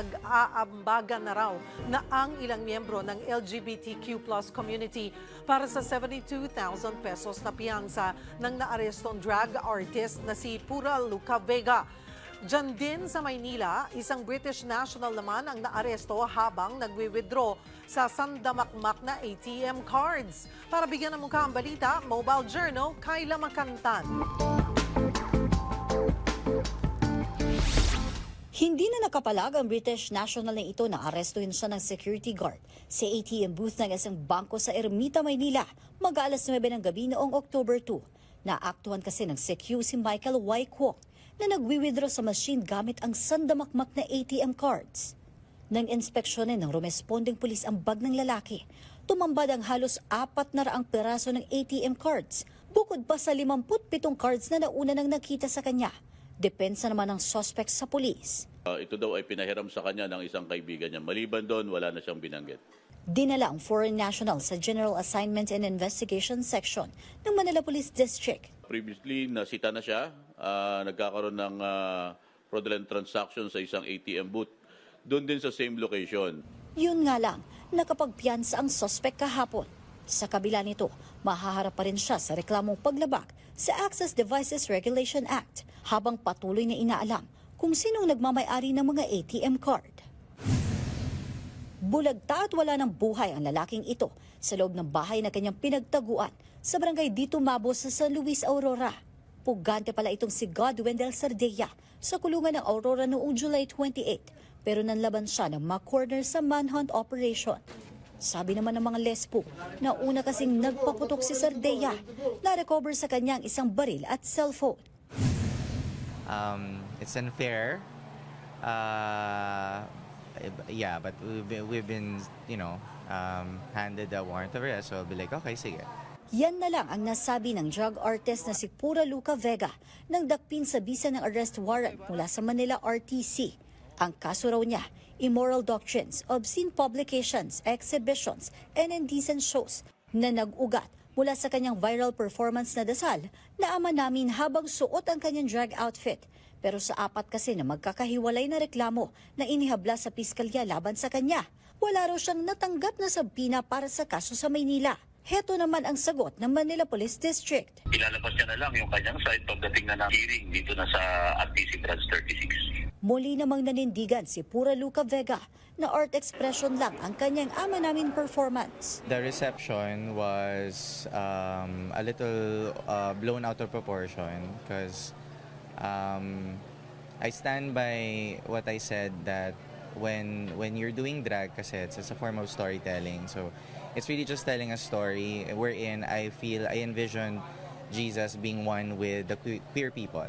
nag-aambagan na raw na ang ilang miyembro ng LGBTQ plus community para sa 72,000 pesos na piyansa ng naarestong drag artist na si Pura Luca Vega. Diyan din sa Maynila, isang British national naman ang naaresto habang nagwi-withdraw sa sandamakmak na ATM cards. Para bigyan ng mukha ang balita, Mobile Journal, Kyla Makantan. Hindi na nakapalag ang British national na ito na arestuhin siya ng security guard sa ATM booth ng isang bangko sa Ermita, Maynila mag-aalas 9 ng gabi noong October 2. Naaktuhan kasi ng CQ si Michael Y. Kwok na nagwi-withdraw sa machine gamit ang sandamakmak na ATM cards. Nang inspeksyonin ng rumesponding pulis ang bag ng lalaki, tumambad ang halos apat na raang peraso ng ATM cards, bukod pa sa 57 cards na nauna nang nakita sa kanya. Depensa naman ng suspect sa pulis. Uh, ito daw ay pinahiram sa kanya ng isang kaibigan niya. Maliban doon, wala na siyang binanggit. Dinala ang foreign national sa General Assignment and Investigation Section ng Manila Police District. Previously, nasita na siya. Uh, nagkakaroon ng uh, fraudulent transaction sa isang ATM booth. Doon din sa same location. Yun nga lang, nakapagpiyansa ang suspect kahapon. Sa kabila nito, mahaharap pa rin siya sa reklamong paglabag sa Access Devices Regulation Act habang patuloy na inaalam kung sinong nagmamayari ng mga ATM card. Bulagta at wala ng buhay ang lalaking ito sa loob ng bahay na kanyang pinagtaguan sa barangay Dito Mabo sa San Luis, Aurora. Pugante pala itong si Godwin Del Sardella sa kulungan ng Aurora noong July 28 pero nanlaban siya ng ma-corner sa manhunt operation. Sabi naman ng mga lespo na una kasing nagpaputok si Sardella na-recover sa kanyang isang baril at cellphone. um, it's unfair. Uh, yeah, but we've been, we've been you know, um, handed a warrant of arrest, so I'll be like, okay, sige. Yan na lang ang nasabi ng drug artist na si Pura Luca Vega nang dakpin sa bisa ng arrest warrant mula sa Manila RTC. Ang kaso raw niya, immoral doctrines, obscene publications, exhibitions, and indecent shows na nag-ugat mula sa kanyang viral performance na dasal na ama namin habang suot ang kanyang drag outfit. Pero sa apat kasi na magkakahiwalay na reklamo na inihabla sa piskalya laban sa kanya, wala raw siyang natanggap na sabina para sa kaso sa Maynila. Heto naman ang sagot ng Manila Police District. ilalabas niya na lang yung kanyang side pagdating na ng hearing dito na sa RTC Branch 36. Muli namang nanindigan si Pura Luca Vega na art expression lang ang kanyang ama namin performance. The reception was um, a little uh, blown out of proportion because um, I stand by what I said that when when you're doing drag kasi it's, it's a form of storytelling. So it's really just telling a story wherein I feel I envision Jesus being one with the que- queer people.